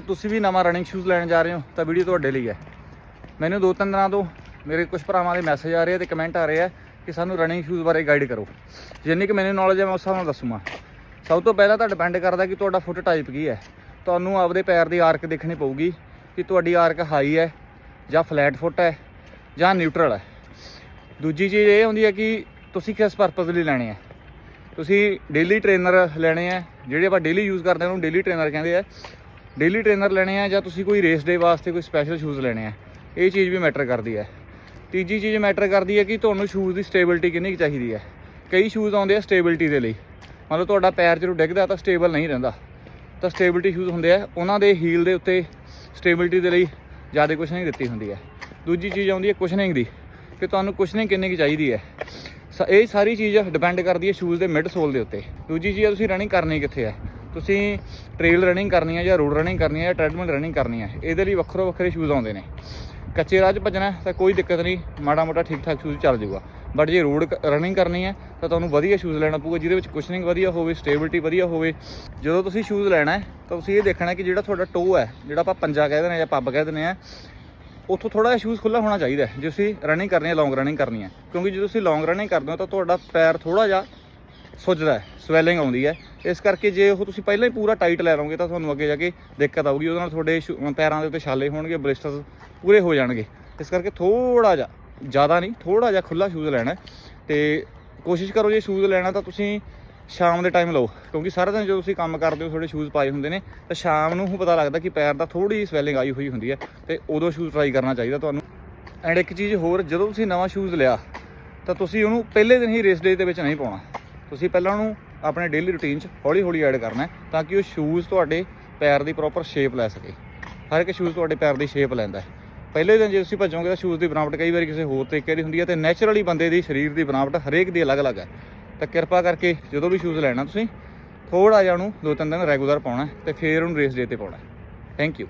ਤੁਸੀਂ ਵੀ ਨਵਾਂ running shoes ਲੈਣ ਜਾ ਰਹੇ ਹੋ, ਤਾਂ ਵੀਡੀਓ ਤੁਹਾਡੇ ਲਈ ਹੈ। ਮੈਨੂੰ ਦੋ ਤਿੰਨ ਦਿਨਾਂ ਤੋਂ ਮੇਰੇ ਕੁਝ ਭਰਾਵਾਂ ਦੇ ਮੈਸੇਜ ਆ ਰਹੇ ਆ ਤੇ ਕਮੈਂਟ ਆ ਰਹੇ ਆ ਕਿ ਸਾਨੂੰ ਰਨਿੰਗ ਸ਼ੂਜ਼ ਬਾਰੇ ਗਾਈਡ ਕਰੋ। ਜਿੰਨੀ ਕਿ ਮੈਨੂੰ ਨੌਲੇਜ ਹੈ, ਮੈਂ ਉਸ ਹਿਸਾਬ ਨਾਲ ਦੱਸੂਗਾ। ਸਭ ਤੋਂ ਪਹਿਲਾਂ ਤਾਂ ਡਿਪੈਂਡ ਕਰਦਾ ਕਿ ਤੁਹਾਡਾ ਫੁੱਟ ਟਾਈਪ ਕੀ ਹੈ। ਤੁਹਾਨੂੰ ਆਪਦੇ ਪੈਰ ਦੀ ਆਰਕ ਦੇਖਣੀ ਪਊਗੀ ਕਿ ਤੁਹਾਡੀ ਆਰਕ ਹਾਈ ਹੈ ਜਾਂ ਫਲੈਟ ਫੁੱਟ ਹੈ ਜਾਂ ਨਿਊਟਰਲ ਹੈ। ਦੂਜੀ ਚੀਜ਼ ਇਹ ਹੁੰਦੀ ਹੈ ਕਿ ਤੁਸੀਂ ਕਿਸ ਪਰਪਸ ਲਈ ਲੈਣੇ ਆ। ਤੁਸੀਂ ਡੇਲੀ ਟ੍ਰੇਨਰ ਲੈਣੇ ਆ, ਜਿਹੜੇ ਆਪਾਂ ਡੇਲੀ ਯੂਜ਼ ਕਰਦੇ ਹਾਂ ਉਹਨੂੰ ਡੇਲੀ ਟ੍ਰੇਨਰ ਕਹਿੰਦੇ ਆ। ਡੇਲੀ ਟ੍ਰੇਨਰ ਲੈਣੇ ਆ ਜਾਂ ਤੁਸੀਂ ਕੋਈ ਰੇਸ ਡੇ ਵਾਸਤੇ ਕੋਈ ਸਪੈਸ਼ਲ ਸ਼ੂਜ਼ ਲੈਣੇ ਆ, ਇਹ ਚੀਜ਼ ਵੀ ਮੈਟਰ ਕਰਦੀ ਹੈ। ਤੀਜੀ ਚੀਜ਼ ਮੈਟਰ ਕਰਦੀ ਹੈ ਕਿ ਤੁਹਾਨੂੰ ਸ਼ੂਜ਼ ਦੀ ਸਟੇਬਿਲਟੀ ਕਿੰਨੀ ਕੁ ਚਾਹੀਦੀ ਹੈ। ਕਈ ਸ਼ੂਜ਼ ਆਉਂਦੇ ਆ ਸਟੇਬਿਲਟੀ ਦੇ ਲਈ। ਮੰਨ ਲਓ ਤੁਹਾਡਾ ਪੈਰ ਜਦੋਂ ਡਿੱਗਦਾ ਤਾਂ ਸਟੇਬਲ ਨਹੀਂ ਰਹਿੰਦਾ। ਤਾਂ ਸਟੇਬਿਲਿਟੀ ਸ਼ੂਜ਼ ਹੁੰਦੇ ਆ, ਉਹਨਾਂ ਦੇ ਹੀਲ ਦੇ ਉੱਤੇ ਸਟੇਬਿਲਿਟੀ ਦੇ ਲਈ ਜ਼ਿਆਦਾ ਕੁਸ਼ਨਿੰਗ ਦਿੱਤੀ ਹੁੰਦੀ ਹੈ। ਦੂਜੀ ਚੀਜ਼ ਆਉਂਦੀ ਹੈ ਕੁਸ਼ਨਿੰਗ ਦੀ, ਕਿ ਤੁਹਾਨੂੰ ਕੁਸ਼ਨਿੰਗ ਕਿੰਨੀ ਕੁ ਚਾਹੀਦੀ ਹੈ। ਸ- ਇਹ ਸਾਰੀ ਚੀਜ਼ ਡਿਪੈਂਡ ਕਰਦੀ ਹੈ ਸ਼ੂਜ਼ ਦੇ ਮਿਡ ਸੋਲ ਦੇ ਉੱਤੇ। ਦੂਜੀ ਚੀਜ਼ ਹੈ ਤੁਸੀਂ ਰਨਿੰਗ ਕਰਨੀ ਕਿੱਥੇ ਹੈ? ਤੁਸੀਂ ਟ੍ਰੇਲ ਰਨਿੰਗ ਕਰਨੀ ਹੈ ਜਾਂ ਰੋਡ ਰਨਿੰਗ ਕਰਨੀ ਹੈ ਜਾਂ ਟ੍ਰੈਡਮਿਲ ਰਨਿੰਗ ਕਰਨੀ ਹੈ ਇਹਦੇ ਲਈ ਵੱਖਰੋ ਵੱਖਰੇ ਸ਼ੂਜ਼ ਆਉਂਦੇ ਨੇ। ਕੱਚੇ ਰਾਹ 'ਚ ਭੱਜਣਾ ਤਾਂ ਕੋਈ ਦਿੱਕਤ ਨਹੀਂ, ਮਾੜਾ ਮੋਟਾ ਠੀਕ ਠਾਕ ਸ਼ੂਜ਼ ਚੱਲ ਜਾਊਗਾ। ਬਟ ਜੇ ਰੋਡ ਰਨਿੰਗ ਕਰਨੀ ਹੈ ਤਾਂ ਤੁਹਾਨੂੰ ਵਧੀਆ ਸ਼ੂਜ਼ ਲੈਣਾ ਪਊਗਾ, ਜਿਹਦੇ ਵਿੱਚ ਕੁਸ਼ਨਿੰਗ ਵਧੀਆ ਹੋਵੇ ਸਟੇਬਿਲਟੀ ਵਧੀਆ ਹੋਵੇ। ਜਦੋਂ ਤੁਸੀਂ ਸ਼ੂਜ਼ ਲੈਣਾ ਹੈ, ਤਾਂ ਤੁਸੀਂ ਇਹ ਦੇਖਣਾ ਕਿ ਜਿਹੜਾ ਤੁਹਾਡਾ ਟੋ ਹੈ, ਜਿਹੜਾ ਆਪਾਂ ਪੰਜਾ ਕਹਿੰਦੇ ਨੇ ਜਾਂ ਪੱਬ ਕਹਿ ਦਿੰਦੇ ਆ ਉੱਥੋਂ ਥੋੜਾ ਜਿਹਾ ਸ਼ੂਜ਼ ਖੁੱਲਾ ਹੋਣਾ ਚਾਹੀਦਾ ਜੇ ਤੁਸੀਂ ਰਨਿੰਗ ਕਰਨੀ ਹੈ ਲੌਂਗ ਰਨਿੰਗ ਕਰਨੀ ਹੈ। ਕਿਉਂਕਿ ਜੇ ਤੁਸੀਂ ਲੌਂਗ ਰਨਿੰਗ ਕਰਦੇ ਹੋ, ਤਾਂ ਤੁਹਾਡਾ ਪੈਰ ਥੋੜਾ ਜਿਹਾ ਸੁੱਜਦਾ ਸਵੈਲਿੰਗ ਆਉਂਦੀ ਹੈ। ਇਸ ਕਰਕੇ ਜੇ ਉਹ ਤੁਸੀਂ ਪਹਿਲਾਂ ਹੀ ਪੂਰਾ ਟਾਈਟ ਲੈ ਲਓਗੇ ਤਾਂ ਤੁਹਾਨੂੰ ਅੱਗੇ ਜਾ ਕੇ ਦਿੱਕਤ ਆਊਗੀ। ਉਹਦੇ ਨਾਲ ਤੁਹਾਡੇ ਸ਼ੂ- ਪੈਰਾਂ ਦੇ ਉੱਤੇ ਛਾਲੇ ਹੋਣਗੇ ਬਲਿਸਟਰਸ ਪੂਰੇ ਹੋ ਜਾਣਗੇ। ਇਸ ਕਰਕੇ ਥੋੜਾ ਜਿਹਾ, ਜ਼ਿਆਦਾ ਨਹੀਂ ਥੋੜਾ ਜਿਹਾ ਖੁੱਲਾ ਸ਼ੂਜ਼ ਲੈਣਾ ਹੈ। ਤੇ ਕੋਸ਼ਿਸ਼ ਕਰੋ ਜੇ ਸ਼ੂਜ਼ ਲੈਣਾ ਤਾਂ ਤੁਸੀਂ ਸ਼ਾਮ ਦੇ ਟਾਈਮ ਲਓ। ਕਿਉਂਕਿ ਸਾਰਾ ਦਿਨ ਜਦੋਂ ਤੁਸੀਂ ਕੰਮ ਕਰਦੇ ਹੋ, ਤੁਹਾਡੇ ਸ਼ੂਜ਼ ਪਾਏ ਹੁੰਦੇ ਨੇ, ਤਾਂ ਸ਼ਾਮ ਨੂੰ ਹੀ ਪਤਾ ਲੱਗਦਾ ਕਿ ਪੈਰ ਦਾ ਥੋੜੀ ਸਵੈਲਿੰਗ ਆਈ ਹੋਈ ਹੁੰਦੀ ਹੈ। ਤੇ ਉਦੋਂ ਸ਼ੂਜ਼ ਟਰਾਈ ਕਰਨਾ ਚਾਹੀਦਾ ਤੁਹਾਨੂੰ। ਐਂਡ ਇੱਕ ਚੀਜ਼ ਹੋਰ, ਜਦੋਂ ਤੁਸੀਂ ਨਵਾਂ ਸ਼ੂਜ਼ ਲਿਆ, ਤਾਂ ਤੁਸੀਂ ਉਹਨੂੰ ਪਹਿਲੇ ਦਿਨ ਹੀ ਰੇਸ ਡੇ ਦੇ ਵਿੱਚ ਨਹੀਂ ਪਾਉਣਾ। ਤੁਸੀਂ ਪਹਿਲਾਂ ਉਹਨੂੰ ਆਪਣੇ ਡੇਲੀ ਰੁਟੀਨ 'ਚ ਹੌਲੀ ਹੌਲੀ ਐਡ ਕਰਨਾ ਤਾਂ ਕਿ ਉਹ ਸ਼ੂਜ਼ ਤੁਹਾਡੇ ਪੈਰ ਦੀ ਪ੍ਰੋਪਰ ਸ਼ੇਪ ਲੈ ਸਕੇ। ਹਰ ਇੱਕ ਸ਼ੂਜ਼ ਤੁਹਾਡੇ ਪੈਰ ਦੀ ਸ਼ੇਪ ਲੈਂਦਾ ਹੈ। ਪਹਿਲੇ ਦਿਨ ਜੇ ਤੁਸੀਂ ਭੱਜੋਗੇ ਤਾਂ ਸ਼ੂਜ਼ ਦੀ ਬਣਾਵਟ ਕਈ ਵਾਰੀ ਕਿਸੇ ਹੋਰ ਤਰੀਕੇ ਦੀ ਹੁੰਦੀ ਹੈ ਤੇ ਨੈਚੁਰਲੀ ਬੰਦੇ ਦੀ ਸਰੀਰ ਦੀ ਬਣਾਵਟ ਹਰੇਕ ਦੀ ਅਲੱਗ-ਅਲੱਗ ਹੈ। ਤਾਂ ਕਿਰਪਾ ਕਰਕੇ ਜਦੋਂ ਵੀ ਸ਼ੂਜ਼ ਲੈਣਾ ਤੁਸੀਂ ਥੋੜਾ ਜਿਹਾ ਉਹਨੂੰ ਦੋ ਤਿੰਨ ਦਿਨ ਰੈਗੂਲਰ ਪਾਉਣਾ ਹੈ ਤੇ ਫਿਰ ਉਹਨੂੰ ਰੇਸ ਡੇ ਤੇ ਪਾਉਣਾ ਥੈਂਕ ਯੂ